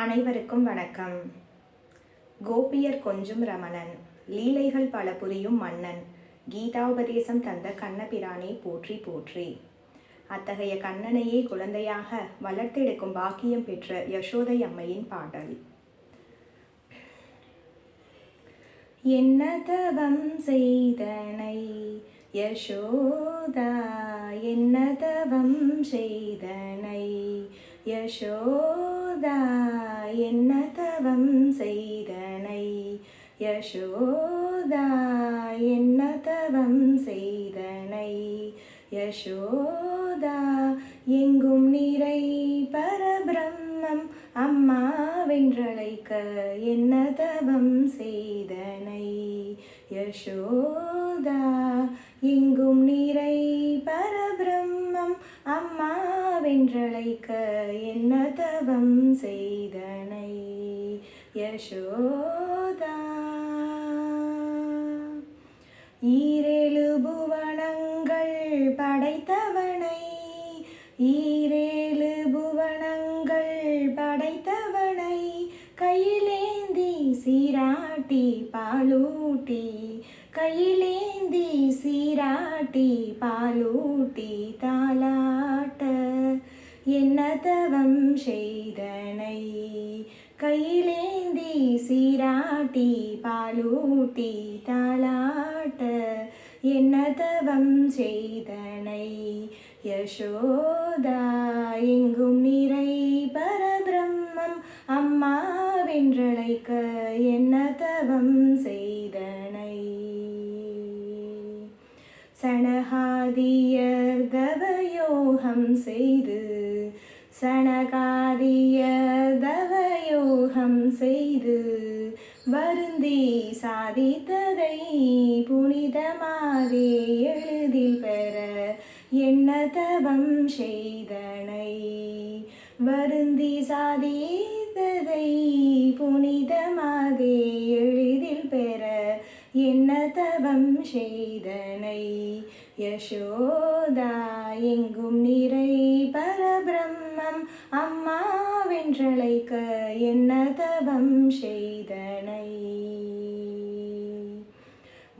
அனைவருக்கும் வணக்கம். கோபியர் கொஞ்சும் ரமணன் லீலைகள் பல புரியும் மன்னன் கீதாபதேசம் தந்த கண்ணபிரானை போற்றி போற்றி. அத்தகைய கண்ணனையே குழந்தையாக வளர்த்தெடுக்கும் பாக்கியம் பெற்ற யசோதை அம்மையின் பாடல். என்ன தவம் செய்தனை யசோதா? என்ன தவம் செய்தனை யசோதா என்ன தவம் செய்தனை? யசோதா என்ன தவம் செய்தனை? யசோதா எங்கும் நிறை பரபிரம்மம் அம்மா வென்றழைக்க என்ன தவம் செய்தனை? யசோதா எங்கும் நிறை பர என்றழைக்க என்ன தவம் செய்தனை? யசோதா. ஈரேழு புவனங்கள் படைத்தவனை. ஈரேழு புவனங்கள் படைத்தவனை. கையிலேந்தி சீராட்டி பாலூட்டி. கையிலேந்தி சீராட்டி பாலூட்டி தாலா என்ன தவம் செய்தனை? கையிலேந்தி சீராட்டி பாலூட்டி தாளாட்ட என்ன தவம் செய்தனை? யசோதா எங்கும் நிறை பரபிரம்மம் அம்மா வென்றழைக்க என்ன தவம் செய் சனகாதியர் தவயோகம் செய்து சனகாதியர் தவயோகம் செய்து வருந்தி சாதித்ததை புனிதமாதே எளிதில் பெற என்ன தவம் செய்தனை? வருந்தி சாதித்ததை புனிதமாதே எளிதில் பெற என்ன தவம் செய்தனை? யசோதா எங்கும் நிறை பரபிரம்மம் அம்மா வென்றழைக்க என்ன தவம் செய்தனை?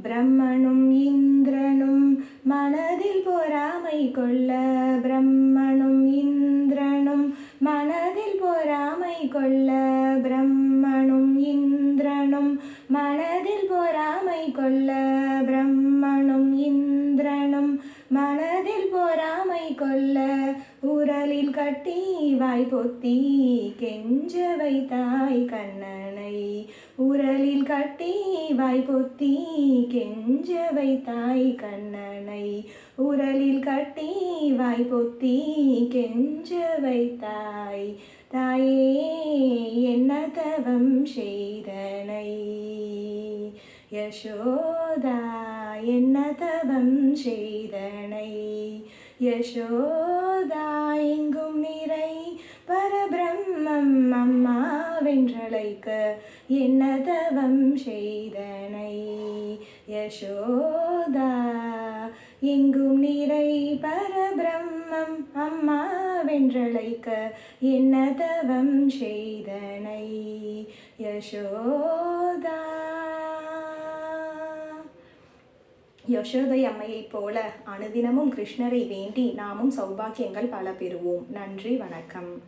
பிரம்மனும் இந்திரனும் மனதில் பொறாமை கொள்ள பிரம்மனும் இந்திரனும் மனதில் பொறாமை கொள்ள பிரம்மனும் இந்திரனும் மனதில் பொறாமை கொள்ள பிரம்மனும் இந்திரனும் மனதில் பொறாமை கொள்ள உரலில் கட்டி வாய் பொத்தி கெஞ்ச வைத்தாய் கண்ணனை. உரலில் கட்டி வாய் பொத்தி கெஞ்ச வைத்தாய் கண்ணனை. உரலில் கட்டி வாய் பொத்தி கெஞ்ச வைத்தாய். தாயே என்ன தவம் செய்த யசோதா என்ன தவம் செய்தனை? யசோதா எங்கும் நிறை பரபிரம்மம் அம்மா வென்றழைக்க என்ன தவம் செய்தனை? யசோதா எங்கும் நிறை பரபிரம்மம் அம்மா வென்றழைக்க என்ன தவம் செய்தனை? யசோ யசோதை அம்மையைப் போல அனுதினமும் கிருஷ்ணரை வேண்டி நாமும் சௌபாக்கியங்கள் பல பெறுவோம். நன்றி வணக்கம்.